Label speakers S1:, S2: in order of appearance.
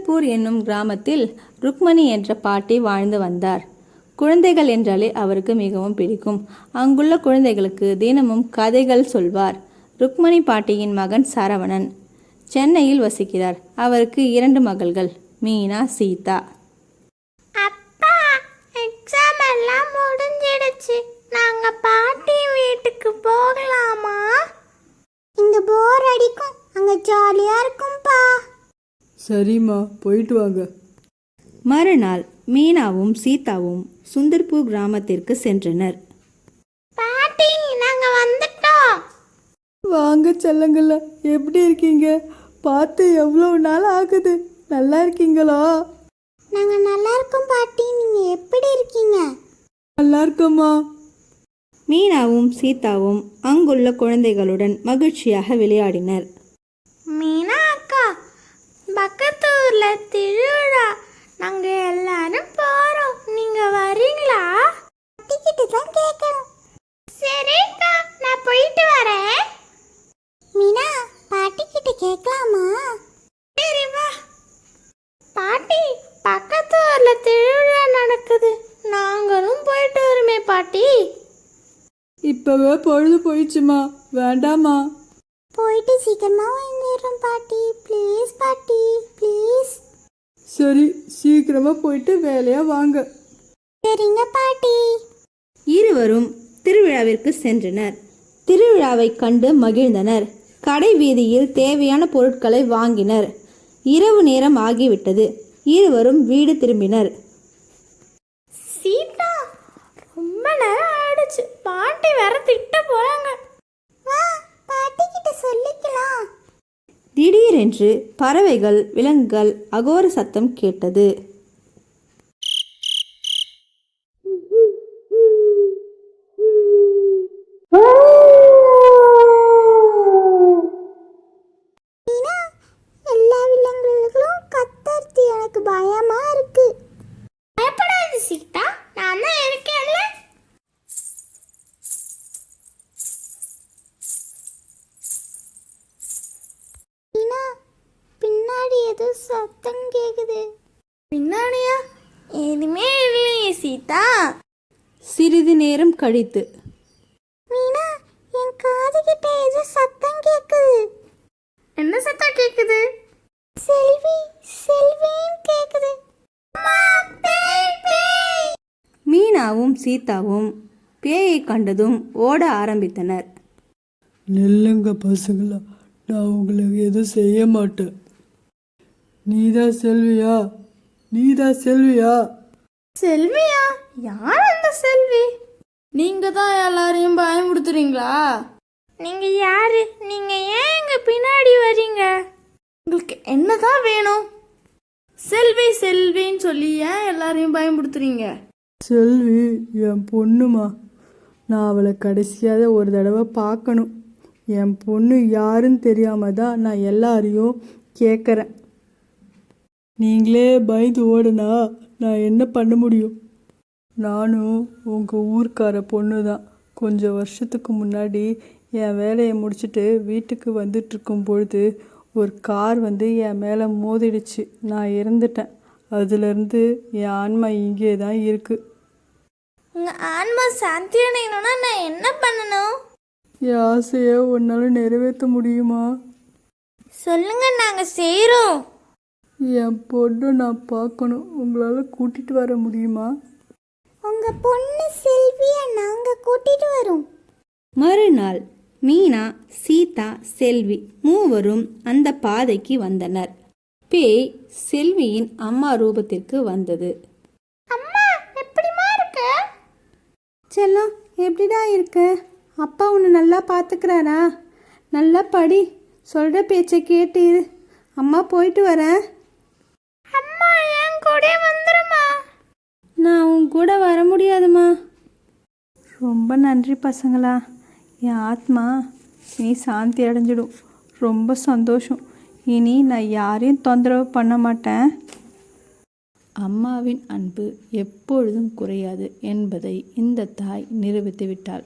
S1: சுந்தர்பூர் என்னும் கிராமத்தில் ருக்மணி என்ற பாட்டி வாழ்ந்து வந்தார். குழந்தைகள் என்றாலே அவருக்கு மிகவும் பிடிக்கும். அங்குள்ள குழந்தைகளுக்கு தினமும் கதைகள் சொல்வார். ருக்மணி பாட்டியின் மகன் சரவணன். சென்னையில் வசிக்கிறார். அவருக்கு இரண்டு மகள்கள் மீனா சீதா.
S2: சரிம்மா போயிட்டு வாங்க.
S1: மறுநாள் மீனாவும் சீதாவும் சுந்தர்பூர் கிராமத்திற்கு சென்றனர்.
S3: பாட்டி நாங்க வந்துட்டோம்.
S2: வாங்க செல்லங்கள எப்படி இருக்கீங்க? பார்த்து எவ்வளோ நாள் ஆகுது? நல்லா இருக்கீங்களா?
S3: நாங்க நல்லா இருக்கோம் பாட்டி நீங்க எப்படி இருக்கீங்க?
S2: நல்லா இருக்கம்மா.
S1: மீனாவும் சீதாவும் அங்குள்ள குழந்தைகளுடன் மகிழ்ச்சியாக விளையாடினர்.
S3: பக்கத்து ஊர்ல திருவிழா. நாங்க எல்லாரும் போறோம். நீங்க வரீங்களா? பாட்டிக்கிட்ட தான் கேட்கணும் சரிக்கா நான் போயிட்டு வரேன். மீனா பாட்டிக்கிட்ட கேட்கலாமா சரி வா. பாட்டி பக்கத்து ஊர்ல திருவிழா நடக்குது. நாங்களும் போயிட்டு வருமே பாட்டி.
S2: இப்போவே பொழுது போயிடுச்சுமா. வேண்டாமா?
S3: போயிட்டு சீக்கிரமா வந்துடுறோம் பாட்டி ப்ளீஸ் பாட்டி ப்ளீஸ்
S2: சரி சீக்கிரமா போயிட்டு வேலையா வாங்க.
S3: சரிங்க பாட்டி.
S1: இருவரும் திருவிழாவிற்கு சென்றனர். திருவிழாவைக் கண்டு மகிழ்ந்தனர். கடை வீதியில் தேவையான பொருட்களை வாங்கினர். இரவு நேரம் ஆகிவிட்டது. இருவரும் வீடு திரும்பினர்.
S3: சீதா ரொம்ப நேரம் ஆயிடுச்சு. பாட்டி வேற திட்ட போறாங்க வா பாட்டி கிட்ட சொல்லிக்கலாம்
S1: திடீரென்று பறவைகள் விலங்குகள் அகோர சத்தம் கேட்டது.
S3: பின்னாடியா? எதுவுமே இல்லையே சீதா.
S1: சிறிது நேரம் கழித்து.
S3: மீனா என் காது கிட்ட ஏதோ சத்தம் கேக்குது. என்ன சத்தம் கேக்குது? செல்வி செல்வின்னு கேக்குது. அம்மா, பேய், பேய்.
S1: மீனாவும் சீதாவும் பேயை கண்டதும் ஓட ஆரம்பித்தனர்.
S2: நெல்லுங்க பசங்களா நான் உங்களுக்கு எதுவும் செய்ய மாட்டேன். நீதான் செல்வியா? நீதான் செல்வியா?
S3: செல்வியா? யார் அந்த செல்வி? நீங்க தான் எல்லாரையும் பயமுடுத்துறீங்களா நீங்க யாரு? நீங்க ஏன் எங்க பின்னாடி வர்றீங்க உங்களுக்கு என்னதான் வேணும்? செல்வி செல்வின்னு சொல்லி ஏன் எல்லாரையும் பயமுடுத்துறீங்க
S2: செல்வி என் பொண்ணுமா. நான் அவளை கடைசியாக ஒரு தடவை பார்க்கணும். என் பொண்ணு யாருன்னு தெரியாம தான் நான் எல்லாரையும் கேட்குறேன் நீங்களே பயந்து ஓடுனா நான் என்ன பண்ண முடியும்? நானும் உங்கள் ஊர்க்கார பொண்ணு தான் கொஞ்சம் வருஷத்துக்கு முன்னாடி என் வேலையை முடிச்சுட்டு வீட்டுக்கு வந்துட்டு இருக்கும் பொழுது ஒரு கார் வந்து என் மேலே மோதிடுச்சு. நான் இறந்துட்டேன். அதுலேருந்து என் ஆன்மா இங்கே தான் இருக்குது
S3: உங்க ஆன்மா சாந்தி அடையணும்னா நான் என்ன பண்ணணும்?
S2: என் ஆசையை உன்னால் நிறைவேற்ற முடியுமா?
S3: சொல்லுங்க நாங்க செய்றோம்.
S2: என் பொண்ணை நான் பார்க்கணும். உங்களால் கூட்டிகிட்டு வர முடியுமா?
S3: உங்க பொண்ணு செல்வியை நாங்க கூட்டிட்டு வரோம்.
S1: மறுநாள் மீனா சீதா செல்வி மூவரும் அந்த பாதைக்கு வந்தனர். பேய் செல்வியின் அம்மா ரூபத்திற்கு வந்தது.
S3: அம்மா எப்படிமா இருக்க?
S1: செல்லம் எப்படிடா இருக்க? அப்பா உன்னை நல்லா பார்த்துக்கிறாரா? நல்லா படி. சொல்கிற பேச்சை கேட்டு இரு. அம்மா போயிட்டு வரேன்
S3: அம்மா என் கூட வந்துருமா
S1: நான் உன் கூட வர முடியாதுமா ரொம்ப நன்றி பசங்களா. என் ஆத்மா இனி சாந்தி அடைஞ்சிடும். ரொம்ப சந்தோஷம். இனி நான் யாரையும் தொந்தரவு பண்ண மாட்டேன். அம்மாவின் அன்பு எப்பொழுதும் குறையாது என்பதை இந்த தாய் நிரூபித்து விட்டாள்